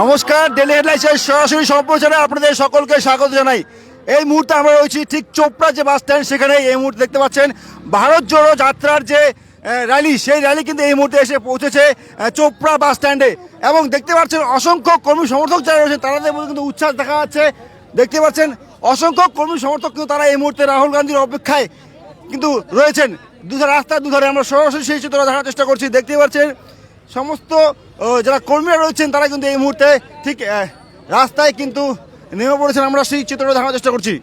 নমস্কার ডেলি হেডলাইন্সের সরাসরি সম্প্রচারে আপনাদের সকলকে স্বাগত জানাই। এই মুহূর্তে আমরা রয়েছি ঠিক চোপড়া যে বাস স্ট্যান্ড সেখানে এই মুহূর্তে দেখতে পাচ্ছেন ভারত জোড়ো যাত্রার যে র্যালি সেই র্যালি কিন্তু এই মুহূর্তে এসে পৌঁছেছে চোপড়া বাস স্ট্যান্ডে এবং দেখতে পাচ্ছেন অসংখ্য কর্মী সমর্থক যারা রয়েছেন তাদের মধ্যে কিন্তু উচ্ছ্বাস দেখা যাচ্ছে। দেখতে পাচ্ছেন অসংখ্য কর্মী সমর্থক কিন্তু তারা এই মুহূর্তে রাহুল গান্ধীর অপেক্ষায় কিন্তু রয়েছেন। দুধারে রাস্তার দুধারে আমরা সরাসরি সেই চিত্র দেখার চেষ্টা করছি। দেখতে পাচ্ছেন সমস্ত যারা কর্মীরা রয়েছেন, তারা কিন্তু এই মুহূর্তে ঠিক রাস্তায় কিন্তু নেমে পড়েছেন। আমরা সেই চিত্রটা দেখার চেষ্টা করছি।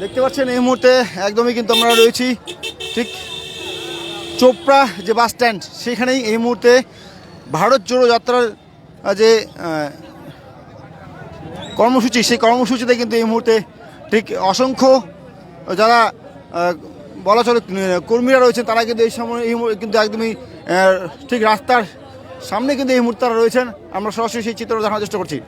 দেখতে পাচ্ছেন, এই মুহূর্তে একদমই কিন্তু আমরা রয়েছি, ঠিক চোপড়া যে বাস স্ট্যান্ড সেখানেই এই মুহূর্তে ভারত জোড়ো যাত্রার যে কর্মসূচি, সেই কর্মসূচিতে কিন্তু এই মুহূর্তে ঠিক অসংখ্য যারা বলা চলে কর্মীরা রয়েছেন, তারা কিন্তু এই সময়, এই কিন্তু একদমই ঠিক রাস্তার সামনে কিন্তু এই মুহূর্তে তারা রয়েছেন। আমরা সরাসরি সেই চিত্র দেখানোর চেষ্টা করছি।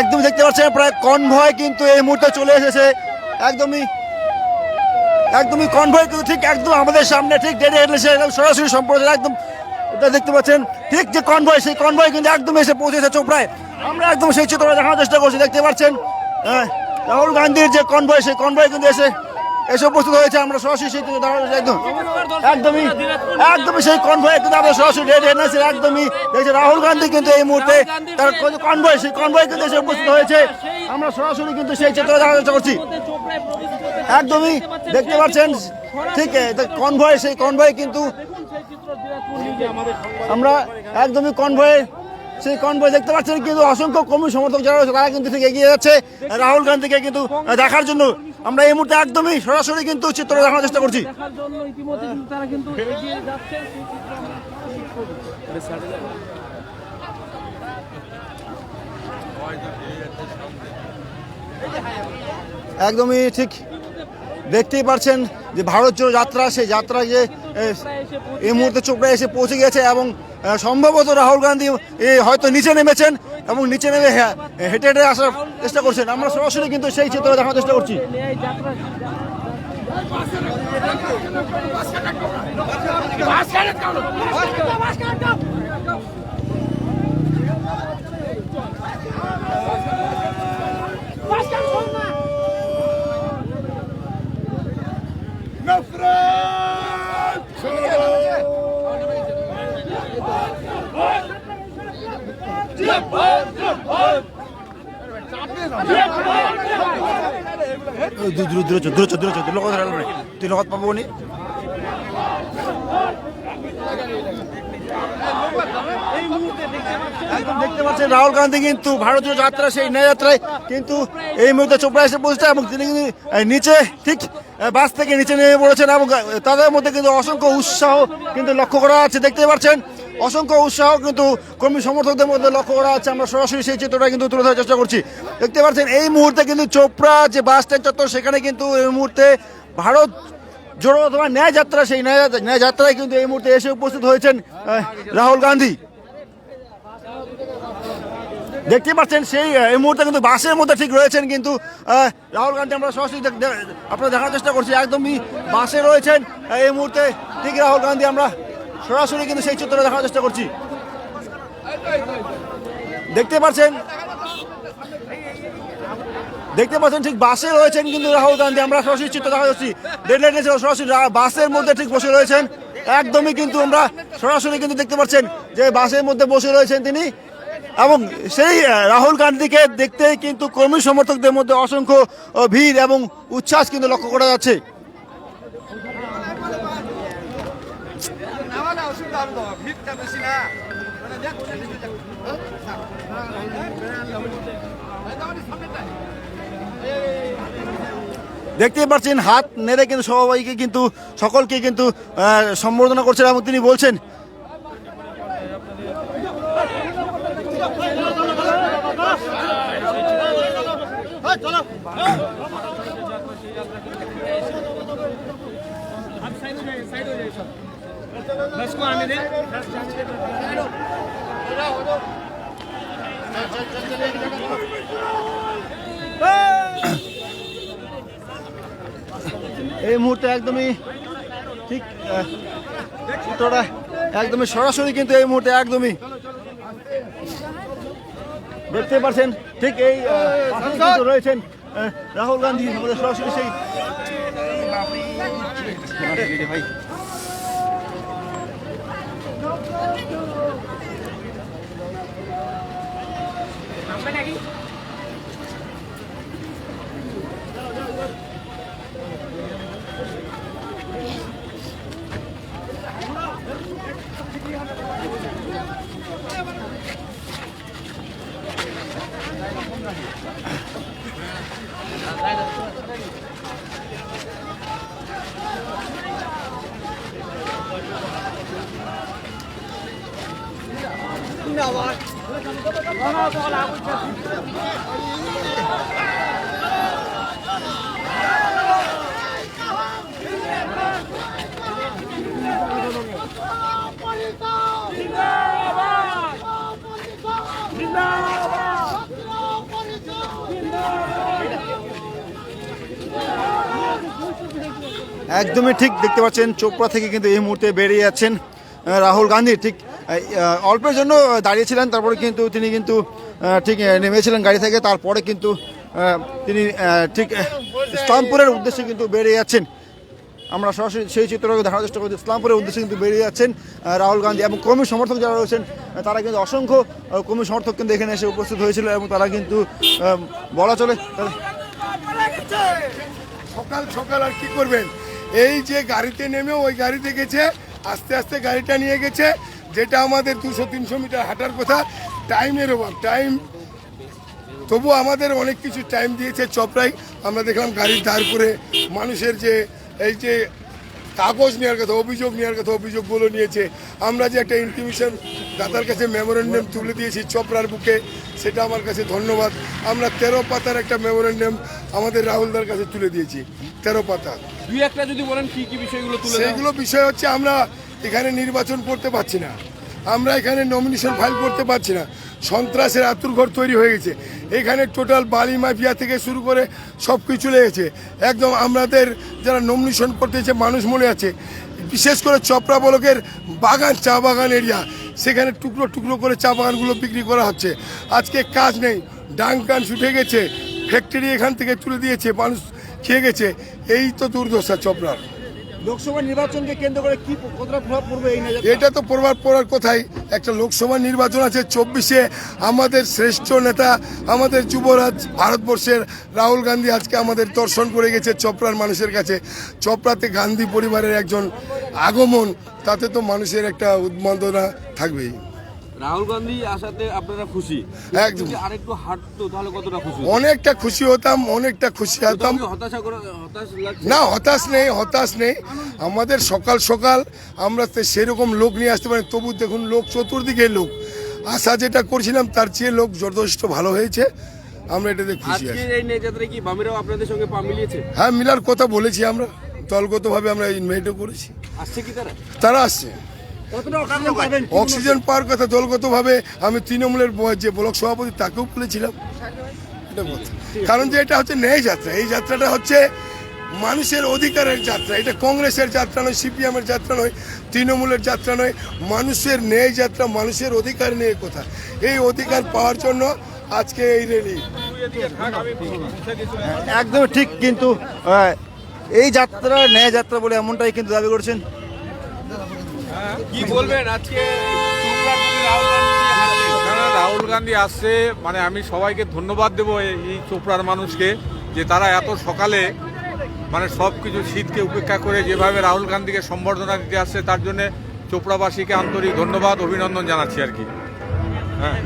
একদম দেখতে পাচ্ছেন প্রায় কনভয় কিন্তু এই মুহূর্তে চলে এসেছে। একদমই একদমই কনভয় কিন্তু ঠিক একদম আমাদের সামনে ঠিক ডেটে এসে একদম সরাসরি সম্প্রদায় একদম, এটা দেখতে পাচ্ছেন, ঠিক যে কনভয় সেই কনভয় কিন্তু একদম এসে পৌঁছেছে চোপড়ায়। আমরা একদম সেই চিত্র দেখানোর চেষ্টা করছি, দেখতে পাচ্ছেন হ্যাঁ রাহুল গান্ধীর যে কনভয় সেই কনভয় কিন্তু এসে এসে উপস্থিত হয়েছে আমরা সরাসরি সেই একদম। একদমই একদমই সেই কনভয় কিন্তু আমরা সরাসরি রেড এনএসের একদমই দেখছি রাহুল গান্ধী কিন্তু এই মুহূর্তে তার কনভয় সেই কনভয় কিন্তু এসে উপস্থিত হয়েছে। আমরা সরাসরি কিন্তু সেই চিত্র চেষ্টা করছি। একদমই দেখতে পাচ্ছেন ঠিক কনভয় সেই কনভয় কিন্তু আমরা একদমই কনভয়ে সেই কনভয় দেখতে পাচ্ছেন কিন্তু অসংখ্য কর্মী সমর্থক যারা রয়েছে তারা কিন্তু ঠিক এগিয়ে যাচ্ছে। রাহুল গান্ধীকে কিন্তু দেখার জন্য আমরা এই মুহূর্তে একদমই সরাসরি কিন্তু চিত্র দেখানোর চেষ্টা করছি। একদমই ঠিক দেখতেই পাচ্ছেন যে ভারত জোড়ো যাত্রা সেই যাত্রা যে এই মুহূর্তে চোপড়া এসে পৌঁছে গেছে এবং সম্ভবত রাহুল গান্ধী হয়তো নিচে নেমেছেন এবং নিচে নেমে হ্যাঁ, হেঁটে হেঁটে আসার চেষ্টা করছেন। আমরা সরাসরি কিন্তু সেই চিত্র দেখার চেষ্টা করছি। যাত্রা দেখতে পাচ্ছেন রাহুল গান্ধী কিন্তু ভারতীয় যাত্রা সেই ন্যায় যাত্রায় কিন্তু এই মুহূর্তে চোপড়া এসে পৌঁছছে এবং তিনি কিন্তু নিচে ঠিক বাস থেকে নিচে নেমে পড়েছেন এবং তাদের মধ্যে কিন্তু অসংখ্য উৎসাহ কিন্তু লক্ষ্য করা যাচ্ছে দেখতে পাচ্ছেন অসংখ্য উৎসাহ কিন্তু কর্মী সমর্থকদের মধ্যে লক্ষ্য করা যাচ্ছে। আমরা সরাসরি সেই চিত্রটা কিন্তু তুলে ধরার চেষ্টা করছি। দেখতে পাচ্ছেন, এই মুহূর্তে কিন্তু চোপড়া যে বাস স্ট্যান্ড চত্বর, সেখানে কিন্তু এই মুহূর্তে ভারত জোড়ো অথবা ন্যায় যাত্রা, সেই ন্যায় ন্যায় যাত্রায় কিন্তু এই মুহূর্তে এসে উপস্থিত হয়েছেন রাহুল গান্ধী। দেখতে পাচ্ছেন, সেই এই মুহূর্তে কিন্তু বাসের মধ্যে ঠিক রয়েছেন কিন্তু রাহুল গান্ধী। আমরা সরাসরি আপনারা দেখার চেষ্টা করছি, একদমই বাসে রয়েছেন এই মুহূর্তে ঠিক রাহুল গান্ধী। আমরা সরাসরি কিন্তু সেই চিত্র দেখার চেষ্টা করছি। দেখতে পাচ্ছেন? দেখতে পাচ্ছেন, ঠিক বাসে রয়েছেন কিন্তু রাহুল গান্ধী। আমরা সরাসরি চিত্র দেখা যাচ্ছি। রেল সরাসরি বাসের মধ্যে ঠিক বসে রয়েছেন। একদমই কিন্তু আমরা সরাসরি কিন্তু দেখতে পাচ্ছেন যে বাসের মধ্যে বসে রয়েছেন তিনি। এবং সেই রাহুল গান্ধীকে দেখতেই কিন্তু কর্মী সমর্থকদের মধ্যে অসংখ্য ভিড় এবং উচ্ছ্বাস কিন্তু লক্ষ্য করা যাচ্ছে। দেখতেই পাচ্ছেন হাত নেড়ে কিন্তু সবাইকে কিন্তু সকলকে কিন্তু সম্বর্ধনা করছেন এবং তিনি বলছেন बस को आने दे এই মুহূর্তে একদমই ঠিক আহ, চিত্রটা একদমই সরাসরি কিন্তু এই মুহূর্তে একদমই দেখতে পাচ্ছেন ঠিক এই আহ, পাশেই কিন্তু রয়েছেন আহ, রাহুল গান্ধী আমাদের সরাসরি সেই ভাই bên này đi Now on. একদমই ঠিক দেখতে পাচ্ছেন চোপড়া থেকে কিন্তু এই মুহূর্তে বেরিয়ে যাচ্ছেন রাহুল গান্ধী ঠিক অল্পের জন্য দাঁড়িয়েছিলেন, তারপরে কিন্তু তিনি কিন্তু ঠিক নেমেছিলেন গাড়ি থেকে, তারপরে কিন্তু তিনি ঠিক ইসলামপুরের উদ্দেশ্যে কিন্তু বেরিয়ে যাচ্ছেন। আমরা সরাসরি সেই চিত্রকে দেখার চেষ্টা করছি, ইসলামপুরের উদ্দেশ্যে কিন্তু বেরিয়ে যাচ্ছেন রাহুল গান্ধী এবং কর্মী সমর্থক যারা রয়েছেন তারা কিন্তু অসংখ্য কর্মী সমর্থক কিন্তু এখানে এসে উপস্থিত হয়েছিল এবং তারা কিন্তু বলা চলে সকাল সকাল আর কি করবেন? এই যে গাড়িতে নেমে ওই গাড়িতে গেছে, আস্তে আস্তে গাড়িটা নিয়ে গেছে যেটা আমাদের দুশো তিনশো মিটার হাঁটার কথা টাইমের অভাব টাইম। তবু আমাদের অনেক কিছু টাইম দিয়েছে চপড়াই। আমরা দেখলাম গাড়ির ধার করে মানুষের যে এই যে কাগজ নেওয়ার কথা অভিযোগ নেওয়ার কথা অভিযোগগুলো নিয়েছে। আমরা যে একটা ইনফরমেশন দাদার কাছে মেমোরেন্ডাম তুলে দিয়েছি চপড়ার বুকে সেটা আমার কাছে ধন্যবাদ। আমরা তেরো পাতার একটা মেমোরেন্ডাম আমাদের রাহুলদার কাছে তুলে দিয়েছি তেরো পাতা। দুই একটা যদি বলেন কি কি বিষয়গুলো সেইগুলো বিষয় হচ্ছে আমরা এখানে নির্বাচন করতে পারছি না। আমরা এখানে নমিনেশন ফাইল করতে পারছি না। সন্ত্রাসের আতুরঘর তৈরি হয়ে গেছে। এখানে টোটাল বালি মাফিয়া থেকে শুরু করে সব কিছু লেগেছে। একদম আমাদের যারা নমিনেশন করতেছে মানুষ মনে আছে, বিশেষ করে চপড়া বলকের বাগান, চা বাগান এরিয়া সেখানে টুকরো টুকরো করে চা বাগানগুলো বিক্রি করা হচ্ছে। আজকে কাজ নেই। ডাং টান ছুটে গেছে। ফ্যাক্টরি এখান থেকে তুলে দিয়েছে। মানুষ খেয়ে গেছে। এই তো দুর্দশা চপড়ার। লোকসভা নির্বাচনকে কেন্দ্র করে কি কতটা প্রভাব পড়বে এই এটা তো প্রভাব পড়ার কথাই। একটা লোকসভা নির্বাচন আছে চব্বিশে। আমাদের শ্রেষ্ঠ নেতা, আমাদের যুবরাজ ভারতবর্ষের রাহুল গান্ধী আজকে আমাদের দর্শন করে গেছে চপড়ার মানুষের কাছে। চপড়াতে গান্ধী পরিবারের একজন আগমন, তাতে তো মানুষের একটা উন্মাদনা থাকবেই। রাহুল গান্ধী আসাতে আপনারা খুশি? একদম। আরেকটু হাঁটতো তাহলে কতটা খুশি অনেকটা খুশি হতাম অনেকটা খুশি হতাম। হতাশা করে হতাশ না হতাশ নেই হতাশ নেই। আমাদের সকাল সকাল আমরা তো সেরকম লোক নিয়ে আসতে পারি তবু দেখুন লোক চতুর্দিকে লোক। আশা যেটা করছিলাম তার চেয়ে লোক যথেষ্ট ভালো হয়েছে। আমরা এটাতে খুশি আছি। এই নেজাত্রায় কি বামেরাও আপনাদের সঙ্গে পা মিলিয়েছে? হ্যাঁ মিলার কথা বলেছি আমরা। দলগতভাবে আমরা ইনভাইটও করেছি। আসছে কি তারা? তারা আসছে। অক্সিজেন পাওয়ার কথা দলগতভাবে আমি তৃণমূলের যে ব্লক সভাপতি তাকেও বলেছিলাম। কারণ যে এটা হচ্ছে ন্যায় যাত্রা। এই যাত্রাটা হচ্ছে মানুষের অধিকারের যাত্রা। এটা কংগ্রেসের যাত্রা নয় সিপিএমের যাত্রা নয় তৃণমূলের যাত্রা নয়। মানুষের ন্যায় যাত্রা মানুষের অধিকার নিয়ে কথা। এই অধিকার পাওয়ার জন্য আজকে এই র্যালি। একদম ঠিক কিন্তু এই যাত্রা ন্যায় যাত্রা বলে এমনটাই কিন্তু দাবি করছেন কি বলবেন? আজকে রাহুল গান্ধী আসছে মানে আমি সবাইকে ধন্যবাদ দেবো এই এই চোপড়ার মানুষকে যে তারা এত সকালে মানে সব কিছু শীতকে উপেক্ষা করে যেভাবে রাহুল গান্ধীকে সম্বর্ধনা দিতে আসছে তার জন্য চোপড়াবাসীকে আন্তরিক ধন্যবাদ অভিনন্দন জানাচ্ছি আর কি। হ্যাঁ।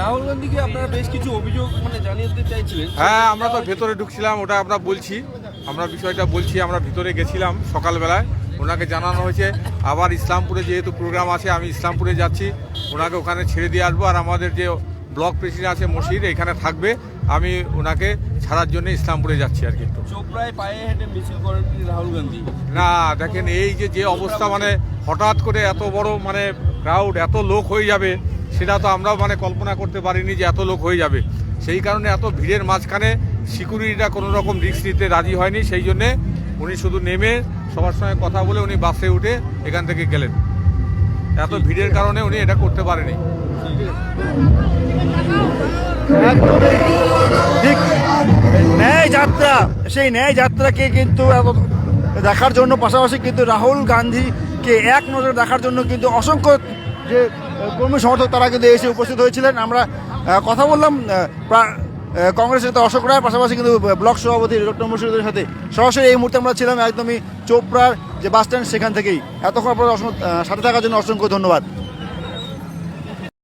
রাহুল গান্ধীকে আপনারা বেশ কিছু অভিযোগ মানে জানিয়ে দিতে চাইছিলেন। হ্যাঁ আমরা তো ভেতরে ঢুকছিলাম ওটা আমরা বলছি আমরা বিষয়টা বলছি আমরা ভিতরে গেছিলাম সকালবেলায়। ওনাকে জানানো হয়েছে। আবার ইসলামপুরে যেহেতু প্রোগ্রাম আছে আমি ইসলামপুরে যাচ্ছি। ওনাকে ওখানে ছেড়ে দিয়ে আসব। আর আমাদের যে ব্লক প্রেসিডেন্ট আছে মসজিদ এখানে থাকবে। আমি ওনাকে ছাড়ার জন্য ইসলামপুরে যাচ্ছি আর কি। রাহুল গান্ধী? না দেখেন এই যে যে অবস্থা মানে হঠাৎ করে এত বড় মানে ক্রাউড এত লোক হয়ে যাবে সেটা তো আমরাও মানে কল্পনা করতে পারিনি যে এত লোক হয়ে যাবে। সেই কারণে এত ভিড়ের মাঝখানে সিকিউরিটিটা কোনো রকম রিস্ক নিতে রাজি হয়নি। সেই জন্যে উনি শুধু নেমে সবার সঙ্গে কথা বলে উনি বাসে উঠে এখান থেকে গেলেন। এত ভিড়ের কারণে উনি এটা করতে পারেনি। ঠিক। ন্যায় যাত্রা সেই ন্যায় যাত্রাকে কিন্তু দেখার জন্য পাশাপাশি কিন্তু রাহুল গান্ধীকে এক নজরে দেখার জন্য কিন্তু অসংখ্য যে কর্মী সমর্থক তারা কিন্তু এসে উপস্থিত হয়েছিলেন। আমরা কথা বললাম কংগ্রেসের নেতা অশোক রায়ের পাশাপাশি কিন্তু ব্লক সভাপতি ডক্টর মুর্শিদের সাথে সরাসরি এই মুহূর্তে আমরা ছিলাম একদমই চোপড়ার যে বাস স্ট্যান্ড সেখান থেকেই। এতক্ষণ আপনার সাথে থাকার জন্য অসংখ্য ধন্যবাদ।